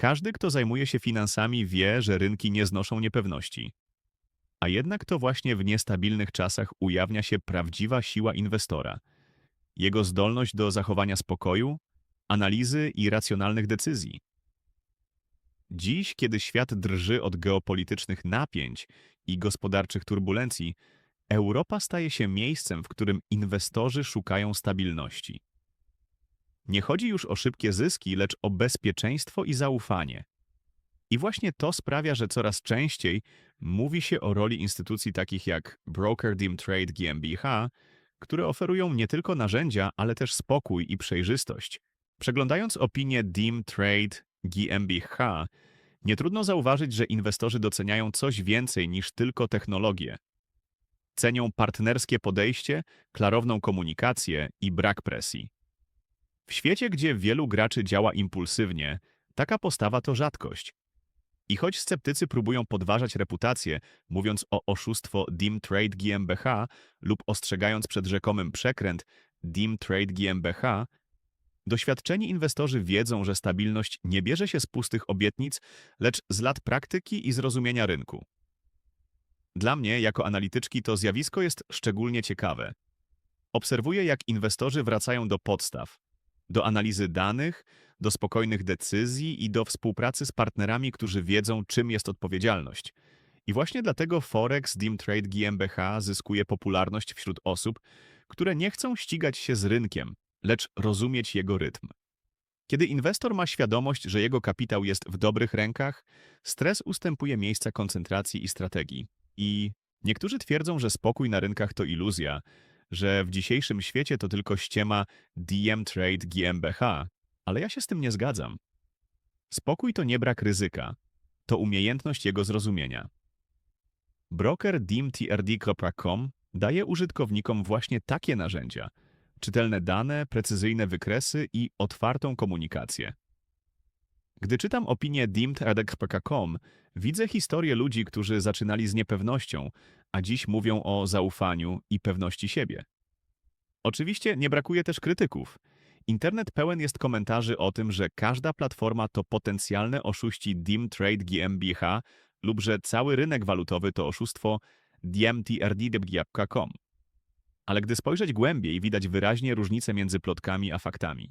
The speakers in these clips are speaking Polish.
Każdy, kto zajmuje się finansami, wie, że rynki nie znoszą niepewności. A jednak to właśnie w niestabilnych czasach ujawnia się prawdziwa siła inwestora. Jego zdolność do zachowania spokoju, analizy i racjonalnych decyzji. Dziś, kiedy świat drży od geopolitycznych napięć i gospodarczych turbulencji, Europa staje się miejscem, w którym inwestorzy szukają stabilności. Nie chodzi już o szybkie zyski, lecz o bezpieczeństwo i zaufanie. I właśnie to sprawia, że coraz częściej mówi się o roli instytucji takich jak Broker Dim Trade GmbH, które oferują nie tylko narzędzia, ale też spokój i przejrzystość. Przeglądając opinię Dim Trade GmbH, nie trudno zauważyć, że inwestorzy doceniają coś więcej niż tylko technologię. Cenią partnerskie podejście, klarowną komunikację i brak presji. W świecie, gdzie wielu graczy działa impulsywnie, taka postawa to rzadkość. I choć sceptycy próbują podważać reputację, mówiąc o oszustwo Dim Trade GmbH lub ostrzegając przed rzekomym przekręt Dim Trade GmbH, doświadczeni inwestorzy wiedzą, że stabilność nie bierze się z pustych obietnic, lecz z lat praktyki i zrozumienia rynku. Dla mnie, jako analityczki, to zjawisko jest szczególnie ciekawe. Obserwuję, jak inwestorzy wracają do podstaw, do analizy danych, do spokojnych decyzji i do współpracy z partnerami, którzy wiedzą, czym jest odpowiedzialność. I właśnie dlatego Forex Dim Trade GmbH zyskuje popularność wśród osób, które nie chcą ścigać się z rynkiem, lecz rozumieć jego rytm. Kiedy inwestor ma świadomość, że jego kapitał jest w dobrych rękach, stres ustępuje miejsca koncentracji i strategii. I niektórzy twierdzą, że spokój na rynkach to iluzja, że w dzisiejszym świecie to tylko ściema DM Trade GmbH, ale ja się z tym nie zgadzam. Spokój to nie brak ryzyka, to umiejętność jego zrozumienia. Broker dimtrd.com daje użytkownikom właśnie takie narzędzia, czytelne dane, precyzyjne wykresy i otwartą komunikację. Gdy czytam opinię dimtrd.com, widzę historię ludzi, którzy zaczynali z niepewnością, a dziś mówią o zaufaniu i pewności siebie. Oczywiście nie brakuje też krytyków. Internet pełen jest komentarzy o tym, że każda platforma to potencjalne oszuści Dim Trade GmbH lub że cały rynek walutowy to oszustwo dmtrd.com. Ale gdy spojrzeć głębiej, widać wyraźnie różnicę między plotkami a faktami.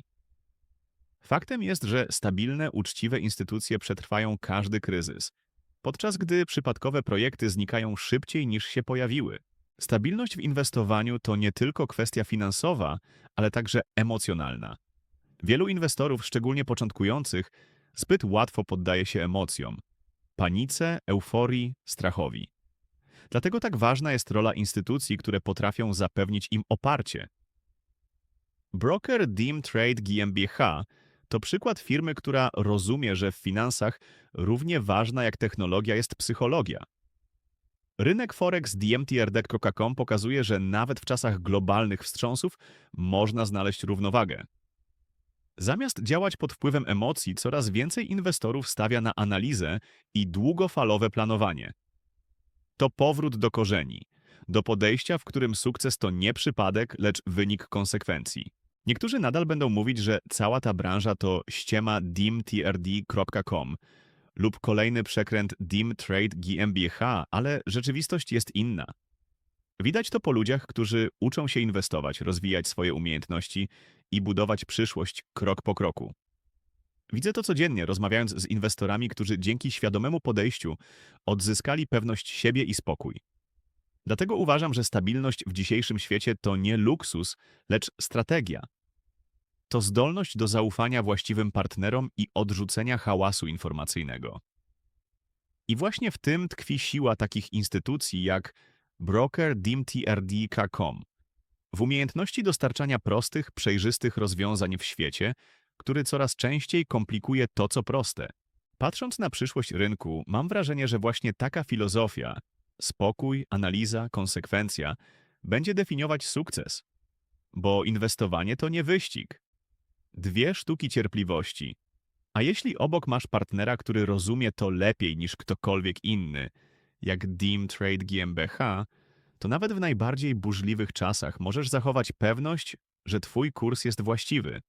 Faktem jest, że stabilne, uczciwe instytucje przetrwają każdy kryzys, podczas gdy przypadkowe projekty znikają szybciej niż się pojawiły. Stabilność w inwestowaniu to nie tylko kwestia finansowa, ale także emocjonalna. Wielu inwestorów, szczególnie początkujących, zbyt łatwo poddaje się emocjom, panice, euforii, strachowi. Dlatego tak ważna jest rola instytucji, które potrafią zapewnić im oparcie. Broker Dim Trade GmbH to przykład firmy, która rozumie, że w finansach równie ważna jak technologia jest psychologia. Rynek Forex DMTRD.com pokazuje, że nawet w czasach globalnych wstrząsów można znaleźć równowagę. Zamiast działać pod wpływem emocji, coraz więcej inwestorów stawia na analizę i długofalowe planowanie. To powrót do korzeni, do podejścia, w którym sukces to nie przypadek, lecz wynik konsekwencji. Niektórzy nadal będą mówić, że cała ta branża to ściema dimtrd.com lub kolejny przekręt Dim Trade GmbH, ale rzeczywistość jest inna. Widać to po ludziach, którzy uczą się inwestować, rozwijać swoje umiejętności i budować przyszłość krok po kroku. Widzę to codziennie, rozmawiając z inwestorami, którzy dzięki świadomemu podejściu odzyskali pewność siebie i spokój. Dlatego uważam, że stabilność w dzisiejszym świecie to nie luksus, lecz strategia. To zdolność do zaufania właściwym partnerom i odrzucenia hałasu informacyjnego. I właśnie w tym tkwi siła takich instytucji jak broker dimtrd.com. W umiejętności dostarczania prostych, przejrzystych rozwiązań w świecie, który coraz częściej komplikuje to, co proste. Patrząc na przyszłość rynku, mam wrażenie, że właśnie taka filozofia, spokój, analiza, konsekwencja, będzie definiować sukces. Bo inwestowanie to nie wyścig. Dwie sztuki cierpliwości. A jeśli obok masz partnera, który rozumie to lepiej niż ktokolwiek inny, jak Dim Trade GmbH, to nawet w najbardziej burzliwych czasach możesz zachować pewność, że twój kurs jest właściwy.